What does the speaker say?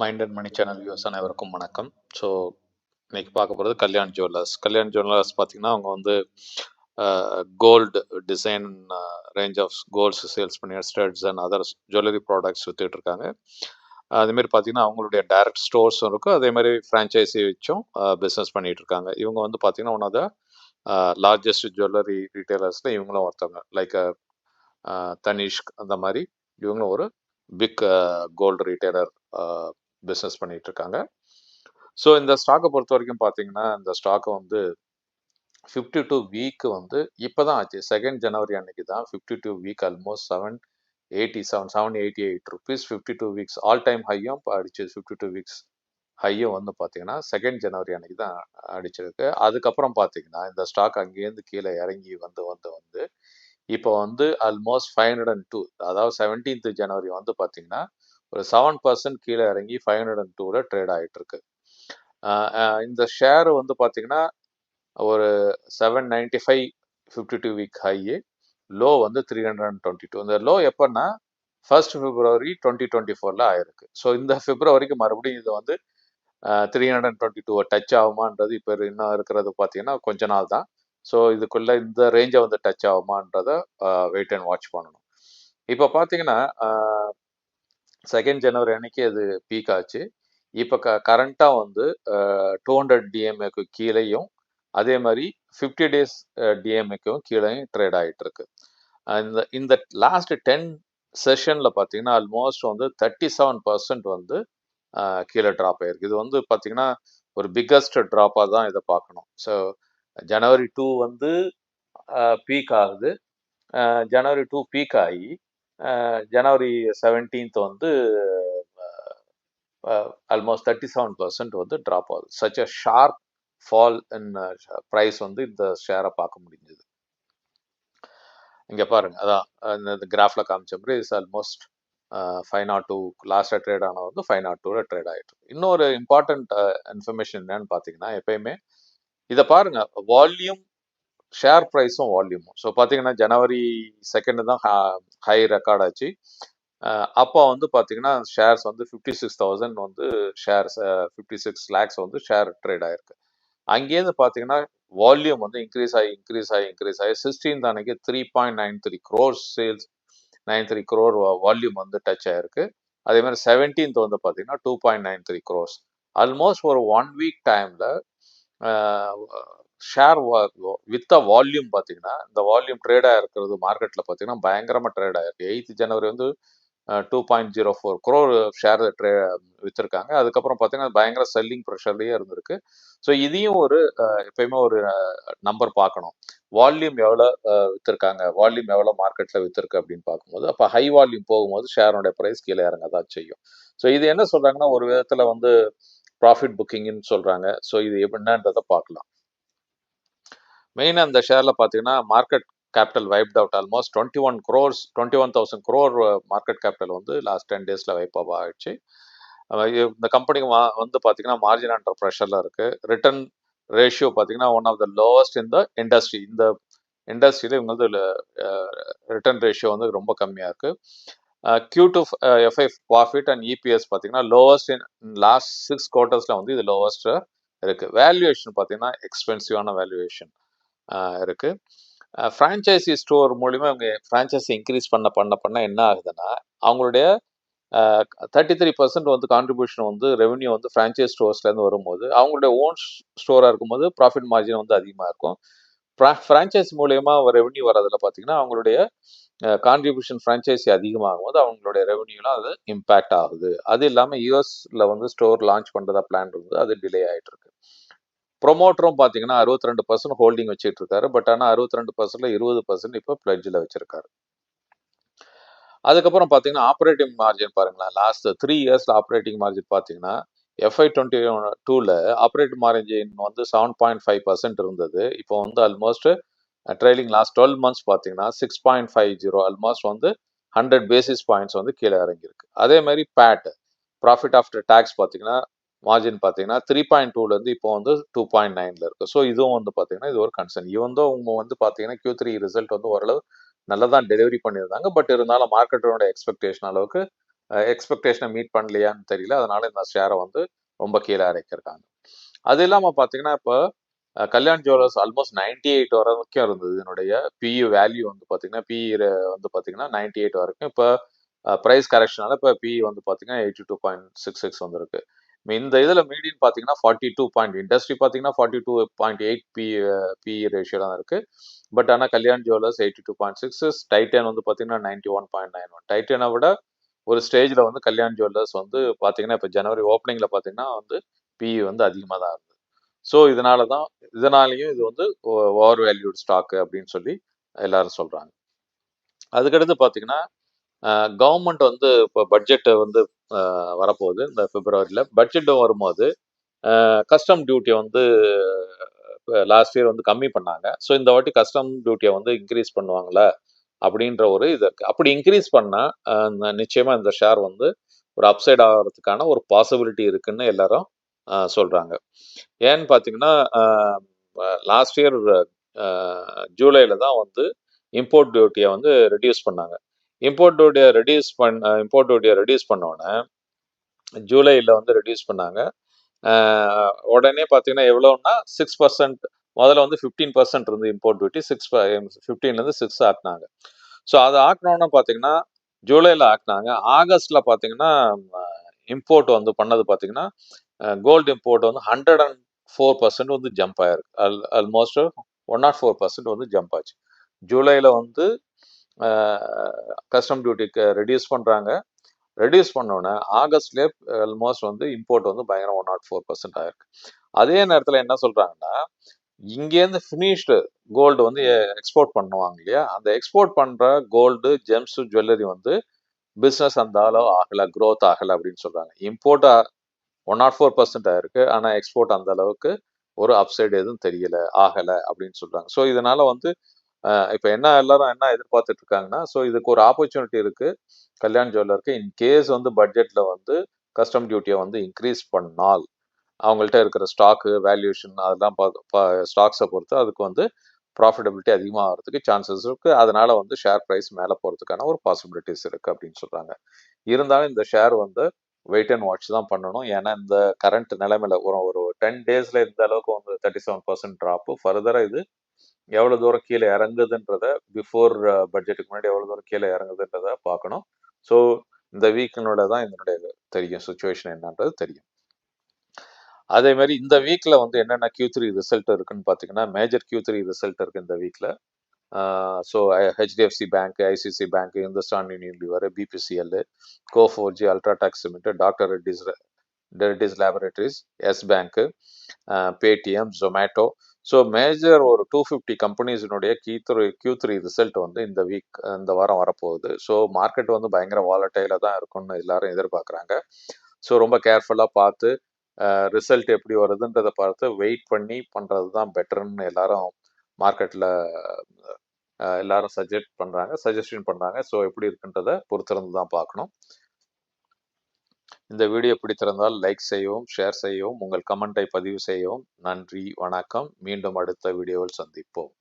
Mind and money channel views அனைவருக்கும் வணக்கம். So இன்னைக்கு பார்க்க போகிறது கல்யாண் ஜுவல்லர்ஸ் கல்யாண் ஜுவல்லர்ஸ் பார்த்தீங்கன்னா அவங்க வந்து gold design range of golds sales பண்ணி studs and other jewellery products வித்துட்டு இருக்காங்க. அதேமாரி பார்த்தீங்கன்னா அவங்களுடைய டைரக்ட் ஸ்டோர்ஸும் இருக்கும் அதேமாதிரி ஃப்ரான்ச்சைசி வச்சும் பிஸ்னஸ் பண்ணிட்டு இருக்காங்க. இவங்க வந்து பார்த்தீங்கன்னா one of the largest jewellery ரீட்டைலர்ஸில் இவங்களும் ஒருத்தவங்க. லைக் தனிஷ்க் அந்த மாதிரி. இவங்களும் ஒரு பிக் கோல்டு ரீட்டைலர் பிஸ்னஸ் பண்ணிட்டு இருக்காங்க ஸோ இந்த ஸ்டாக்கை பொறுத்த வரைக்கும் பார்த்தீங்கன்னா இந்த ஸ்டாக்கை வந்து ஃபிஃப்டி டூ வீக் வந்து இப்போ தான் ஆச்சு. செகண்ட் ஜனவரி அன்னைக்கு தான் fifty two week almost seven eighty seven seven eighty eight rupees fifty two weeks all time ஹையும் இப்போ அடிச்சு ஃபிஃப்டி டூ வீக்ஸ் ஹையும் வந்து பார்த்தீங்கன்னா செகண்ட் ஜனவரி அன்னைக்கு தான் அடிச்சிருக்கு. அதுக்கப்புறம் பார்த்தீங்கன்னா இந்த ஸ்டாக் அங்கேருந்து கீழே இறங்கி வந்து வந்து வந்து இப்போ வந்து almost five hundred and two அதாவது செவன்டீன்த் ஜனவரி வந்து பார்த்தீங்கன்னா ஒரு செவன் பர்சன்ட் கீழே இறங்கி ஃபைவ் ஹண்ட்ரட் அண்ட் டூவில் ட்ரேட் ஆகிட்டு இருக்கு இந்த ஷேர் வந்து பார்த்தீங்கன்னா ஒரு seven ninety five fifty two week high low வந்து three hundred and twenty two இந்த லோ எப்போன்னா ஃபர்ஸ்ட் பிப்ரவரி டுவெண்ட்டி டுவெண்ட்டி ஃபோரில் ஆயிருக்கு. ஸோ இந்த பிப்ரவரிக்கு மறுபடியும் இது வந்து three hundred and twenty two touch ஆகுமான்றது இப்போ இன்னும் இருக்கிறது பார்த்தீங்கன்னா கொஞ்ச நாள் தான். ஸோ இதுக்குள்ளே இந்த ரேஞ்சை வந்து டச் ஆகுமான்றத வெயிட் அண்ட் வாட்ச் பண்ணணும். இப்போ பார்த்தீங்கன்னா செகண்ட் ஜனவரி அன்னைக்கு அது பீக் ஆச்சு. இப்போ க கரண்ட்டாக வந்து டூ ஹண்ட்ரட் டிஎம்ஏக்கு கீழேயும் அதே மாதிரி ஃபிஃப்டி டேஸ் டிஎம்ஏக்கும் கீழேயும் ட்ரேட் ஆகிட்டு இருக்கு. இந்த இந்த லாஸ்ட் டென் செஷனில் பார்த்தீங்கன்னா ஆல்மோஸ்ட் வந்து தேர்ட்டி செவன் பர்சன்ட் வந்து கீழே ட்ராப் ஆயிருக்கு. இது வந்து பார்த்தீங்கன்னா ஒரு பிக்கஸ்ட் ட்ராப்பாக தான் இதை பார்க்கணும். ஸோ ஜனவரி டூ வந்து பீக் ஆகுது. ஜனவரி டூ பீக் ஆகி ஜனவரி செவன்டீன்த் வந்து ஆல்மோஸ்ட் தேர்ட்டி செவன் பர்சன்ட் வந்து ட்ராப் ஆகுது. Such a sharp fall in price வந்து இந்த ஷேரை பார்க்க முடிஞ்சது. இங்கே பாருங்க அதான் இந்த கிராஃபில் காமிச்ச மாதிரி is almost five nought two லாஸ்ட்டாக ட்ரேட் ஆனால் வந்து ஃபைவ் நாட் டூவில் ட்ரேட் ஆகிட்டு இன்னொரு இம்பார்ட்டண்ட் இன்ஃபர்மேஷன் என்னன்னு பார்த்தீங்கன்னா எப்பயுமே இதை பாருங்க வால்யூம் ஷேர் ப்ரைஸும் வால்யூமும் ஸோ பார்த்தீங்கன்னா ஜனவரி செகண்ட் தான் ஹை ரெக்கார்ட் ஆச்சு. அப்போ வந்து பார்த்தீங்கன்னா ஷேர்ஸ் வந்து ஃபிஃப்டி சிக்ஸ் தௌசண்ட் வந்து ஷேர்ஸ் ஃபிஃப்டி சிக்ஸ் லேக்ஸ் வந்து ஷேர் ட்ரேட் ஆயிருக்கு. அங்கேருந்து பார்த்தீங்கன்னா வால்யூம் வந்து இன்க்ரீஸ் ஆகி இன்க்ரீஸ் ஆகி இன்க்ரீஸ் ஆகி சிக்ஸ்டீன்த் அன்னைக்கு three point nine three crore sales nine three crore volume வந்து டச் ஆயிருக்கு. அதே மாதிரி செவன்டீன்த் வந்து பார்த்தீங்கன்னா two point nine three crores almost ஒரு ஒன் வீக் டைமில் ஷேர் வித் வால்யூம் பார்த்தீங்கன்னா இந்த வால்யூம் ட்ரேடாக இருக்கிறது மார்க்கெட்டில் பார்த்தீங்கன்னா பயங்கரமாக ட்ரேட் ஆயிருக்கு. எயித்து ஜனவரி வந்து two point zero four crore share trade விற்றுருக்காங்க அதுக்கப்புறம் பார்த்தீங்கன்னா பயங்கர செல்லிங் ப்ரெஷர்லேயே இருந்திருக்கு. ஸோ இதையும் ஒரு எப்பயுமே ஒரு நம்பர் பார்க்கணும். வால்யூம் எவ்வளோ விற்றுருக்காங்க வால்யூம் எவ்வளோ மார்க்கெட்டில் விற்றுருக்கு அப்படின்னு பார்க்கும்போது அப்போ ஹை வால்யூம் போகும்போது ஷேரோட ப்ரைஸ் கீழே இறங்க தான் செய்யும். ஸோ இது என்ன சொல்கிறாங்கன்னா ஒரு விதத்தில் வந்து ப்ராஃபிட் புக்கிங்னு சொல்கிறாங்க ஸோ இது என்னன்றதை பார்க்கலாம். மெயினாக இந்த ஷேரில் பார்த்தீங்கன்னா market capital wiped out almost twenty one crores twenty one thousand crore market capital வந்து லாஸ்ட் டென் டேஸில் வைப் அப் ஆகிடுச்சு இந்த கம்பெனி வந்து பார்த்தீங்கன்னா மார்ஜின் அண்டர் ப்ரெஷரில் இருக்குது ரிட்டர்ன் ரேஷியோ பார்த்தீங்கன்னா ஒன் ஆஃப் த லோவஸ்ட் இந்த இண்டஸ்ட்ரி இந்த இண்டஸ்ட்ரியில் இவங்க வந்து ரிட்டர்ன் ரேஷியோ வந்து ரொம்ப கம்மியாக இருக்குது Q two FY profit and EPS பார்த்தீங்கன்னா லோவஸ்ட் இன் லாஸ்ட் சிக்ஸ் குவார்ட்டர்ஸில் வந்து இது லோவஸ்ட் இருக்குது வேல்யூவேஷன் பார்த்தீங்கன்னா எக்ஸ்பென்சிவான வேல்யூவேஷன் இருக்குது ஃப்ரான்ச்சைசி ஸ்டோர் மூலிமா அவங்க ஃப்ரான்ச்சைஸி இன்க்ரீஸ் பண்ண பண்ண பண்ண என்ன ஆகுதுன்னா அவங்களுடைய தேர்ட்டி த்ரீ பர்சன்ட் வந்து கான்ட்ரிபியூஷன் வந்து ரெவன்யூ வந்து ஃப்ரான்ச்சைஸ் ஸ்டோர்ஸ்லேருந்து வரும்போது அவங்களுடைய ஓன் ஸ்டோராக இருக்கும்போது ப்ராஃபிட் மார்ஜின் வந்து அதிகமாக இருக்கும். ஃப்ரான்ச்சைஸ் மூலயமா ரெவன்யூ வரதில் பார்த்தீங்கன்னா அவங்களுடைய கான்ட்ரிபியூஷன் ஃப்ரான்ச்சைஸி அதிகமாகும் போது அவங்களுடைய ரெவன்யூலாம் அது இம்பேக்ட் ஆகுது. அது இல்லாமல் யூஎஸில் வந்து ஸ்டோர் லான்ச் பண்ணுறதா பிளான் இருந்தது அது டிலே ஆகிட்டு இருக்கு. ப்ரொமோட்டரும் பார்த்தீங்கன்னா அறுபத்தி ரெண்டு பர்சன்ட் ஹோல்டிங் வச்சுட்டு இருக்காரு பட் ஆனால் அறுபத்தி ரெண்டு பர்சன்ட்ல இருபது பர்சன்ட் இப்போ பிளட்ஜில் வச்சிருக்காரு. அதுக்கப்புறம் பார்த்தீங்கன்னா ஆப்ரேட்டிங் மார்ஜின் பாருங்களேன். லாஸ்ட் த்ரீ இயர்ஸில் ஆப்ரேட்டிங் மார்ஜின் பார்த்தீங்கன்னா எஃப்ஐ டுவெண்ட்டி டூவில் ஆப்ரேட்டிங் மார்ஜின் வந்து செவன் பாயிண்ட் ஃபைவ் பர்சன்ட் இருந்தது. இப்போ வந்து almost trailing last twelve months பார்த்தீங்கன்னா six point five zero almost வந்து ஹண்ட்ரட் பேசிஸ் பாயிண்ட்ஸ் வந்து கீழே இறங்கியிருக்கு. அதே மாதிரி பேட் ப்ராஃபிட் ஆஃப்டர் டேக்ஸ் பார்த்தீங்கன்னா மார்ஜின் பார்த்தீங்கன்னா த்ரீ பாயிண்ட் டூலேருந்து இப்போ வந்து டூ பாயிண்ட் நைனில் இருக்குது ஸோ இதுவும் வந்து பார்த்தீங்கன்னா இது ஒரு கன்சர்ன் இவன் தான் அவங்க வந்து பார்த்தீங்கன்னா கியூ த்ரீ ரிசல்ட் வந்து ஓரளவு நல்லா தான் டெலிவரி பண்ணியிருந்தாங்க. பட் இருந்தாலும் மார்க்கெட்டோட எக்ஸ்பெக்டேஷன் அளவுக்கு எக்ஸ்பெக்டேஷனை மீட் பண்ணலையான்னு தெரியல. அதனால இந்த ஷேரை வந்து ரொம்ப கீழே இறக்கியிருக்காங்க. அது இல்லாமல் பார்த்தீங்கன்னா இப்போ Kalyan jewellers almost ninety eight வரைக்கும் இருந்தது. இதனுடைய பிஇ வேல்யூ வந்து பார்த்தீங்கன்னா பிஇ வந்து பார்த்தீங்கன்னா நைன்டி எயிட் வரைக்கும். இப்போ ப்ரைஸ் கரெக்ஷனால இப்போ பிஇ வந்து பார்த்தீங்கன்னா eighty two point six six வந்துருக்கு. இந்த இதில் மீடியன் பார்த்தீங்கன்னா ஃபார்ட்டி டூ பாயிண்ட் இண்டஸ்ட்ரி பார்த்தீங்கன்னா forty two point eight P PE ratio தான் இருக்குது பட் ஆனால் Kalyan jewellers eighty two point six Titan வந்து பார்த்தீங்கன்னா ninety one point nine one டைட்டனை விட ஒரு ஸ்டேஜில் வந்து கல்யாண் ஜுவல்லர்ஸ் வந்து பார்த்தீங்கன்னா இப்போ ஜனவரி ஓப்பனிங்கில் பார்த்தீங்கன்னா வந்து பிஇ வந்து அதிகமாக தான் இருந்தது. ஸோ இதனால தான் இதனாலையும் இது வந்து ஓவர் வேல்யூட் ஸ்டாக்கு அப்படின்னு சொல்லி எல்லாரும் சொல்கிறாங்க அதுக்கடுத்து பார்த்தீங்கன்னா கவர்மெண்ட் வந்து இப்போ பட்ஜெட்டு வந்து வரப்போகுது இந்த பிப்ரவரியில் பட்ஜெட்டும் வரும்போது கஸ்டம் டியூட்டியை வந்து லாஸ்ட் இயர் வந்து கம்மி பண்ணாங்க. ஸோ இந்த வாட்டி கஸ்டம் டியூட்டியை வந்து இன்க்ரீஸ் பண்ணுவாங்களா? அப்படின்ற ஒரு இது இருக்குது அப்படி இன்க்ரீஸ் பண்ணால் நிச்சயமாக இந்த ஷேர் வந்து ஒரு அப்சைட் ஆகிறதுக்கான ஒரு பாசிபிலிட்டி இருக்குன்னு எல்லாரும் சொல்கிறாங்க ஏன்னு பார்த்தீங்கன்னா லாஸ்ட் இயர் ஜூலையில் தான் வந்து இம்போர்ட் டியூட்டியை வந்து ரெடியூஸ் பண்ணாங்க. இம்போர்ட் டியூட்டியை ரெடியூஸ் பண்ண இம்போர்ட் டியூட்டியை ரெடியூஸ் பண்ண உடனே வந்து ரெடியூஸ் பண்ணாங்க. உடனே பார்த்தீங்கன்னா எவ்வளோன்னா சிக்ஸ் பர்சன்ட் முதல்ல வந்து ஃபிஃப்டீன் பர்சன்ட் இருந்து இம்போர்ட் டியூட்டி சிக்ஸ் ஃபிஃப்டீன்லேருந்து சிக்ஸ் ஆக்குனாங்க. ஸோ அதை ஆக்கினோன்னு பார்த்தீங்கன்னா ஜூலையில் ஆக்குனாங்க. ஆகஸ்ட்டில் பார்த்தீங்கன்னா இம்போர்ட் வந்து பண்ணது பார்த்தீங்கன்னா கோல்டு இம்போர்ட் வந்து ஹண்ட்ரட் அண்ட் ஃபோர் பர்சன்ட் வந்து ஜம்ப் ஆயிருக்கு. அல் almost one nought four percent வந்து ஜம்ப் ஆச்சு. ஜூலையில் வந்து கஸ்டம் டியூட்டிக்கு ரெடியூஸ் பண்ணுறாங்க ரெடியூஸ் பண்ணோன்னே ஆகஸ்ட்லேயே ஆல்மோஸ்ட் வந்து இம்போர்ட் வந்து பயங்கரம் ஒன் நாட் ஃபோர் பர்சன்ட் ஆயிருக்கு. அதே நேரத்தில் என்ன சொல்கிறாங்கன்னா இங்கேருந்து ஃபினிஷ்டு கோல்டு வந்து எக்ஸ்போர்ட் பண்ணுவாங்க இல்லையா? அந்த எக்ஸ்போர்ட் பண்ணுற கோல்டு ஜெம்ஸு ஜுவல்லரி வந்து பிஸ்னஸ் அந்த அளவு ஆகலை க்ரோத் ஆகலை அப்படின்னு சொல்கிறாங்க import one nought four percent ஆயிருக்கு. ஆனால் எக்ஸ்போர்ட் அந்த அளவுக்கு ஒரு அப்சைடு எதுவும் தெரியல ஆகலை அப்படின்னு சொல்கிறாங்க ஸோ இதனால் வந்து இப்போ என்ன எல்லாரும் என்ன எதிர்பார்த்துட்டு இருக்காங்கன்னா ஸோ இதுக்கு ஒரு ஆப்பர்ச்சுனிட்டி இருக்கு. கல்யாண் ஜுவல்லருக்கு. இன் கேஸ் வந்து பட்ஜெட்ல வந்து கஸ்டம் டியூட்டியை வந்து இன்க்ரீஸ் பண்ணால் அவங்கள்ட்ட இருக்கிற ஸ்டாக்கு வேல்யூஷன் அதெல்லாம் ஸ்டாக்ஸை பொறுத்து அதுக்கு வந்து ப்ராஃபிட்டபிலிட்டி அதிகமாக ஆகிறதுக்கு சான்சஸ் இருக்கு. அதனால வந்து ஷேர் ப்ரைஸ் மேலே போகிறதுக்கான ஒரு பாசிபிலிட்டிஸ் இருக்கு அப்படின்னு சொல்றாங்க. இருந்தாலும் இந்த ஷேர் வந்து வெயிட் அண்ட் வாட்ச் தான் பண்ணணும். ஏன்னா இந்த கரண்ட் நிலைமையில ஒரு ஒரு டென் டேஸ்ல இந்த அளவுக்கு வந்து தேர்ட்டி செவன் பர்சன்ட் ட்ராப்பு ஃபர்தராக இது எவ்வளவு தூரம் கீழே இறங்குதுன்றத பிஃபோர் பட்ஜெட்டுக்கு uh, முன்னாடி எவ்வளவு தூரம் கீழே இறங்குதுன்றத பார்க்கணும். ஸோ இந்த வீக்கினோட தான் இதனுடைய தெரியும் சுச்சுவேஷன் என்னன்றது தெரியும். அதே மாதிரி இந்த வீக்ல வந்து என்னென்ன கியூ த்ரீ ரிசல்ட் இருக்குன்னு பார்த்தீங்கன்னா மேஜர் கியூ த்ரீ ரிசல்ட் இருக்கு இந்த வீக்ல so HDFC bank ICICI bank Hindustan Unilever BPCL Coforge UltraTech cement doctor Reddy's Reddy's laboratories yes bank Paytm Zomato so major ஒரு two fifty கம்பெனிஸினுடைய Q three Q three result வந்து இந்த week இந்த வாரம் வரப்போகுது. So market வந்து பயங்கர வாலட்டையில் தான் இருக்கும்னு எல்லாரும் எதிர்பார்க்குறாங்க. ஸோ ரொம்ப கேர்ஃபுல்லாக பார்த்து ரிசல்ட் எப்படி வருதுன்றதை பார்த்து வெயிட் பண்ணி பண்ணுறது தான் பெட்டர்னு எல்லாரும் மார்க்கெட்டில் எல்லாரும் சஜெக்ட் பண்ணுறாங்க சஜஷன் பண்ணுறாங்க ஸோ எப்படி இருக்குன்றதை பொறுத்திருந்து தான் பார்க்கணும். இந்த வீடியோ பிடித்திருந்தால் லைக் செய்யவும் ஷேர் செய்யவும் உங்கள் கமெண்ட்டை பதிவு செய்யவும். நன்றி வணக்கம். மீண்டும் அடுத்த வீடியோவில் சந்திப்போம்.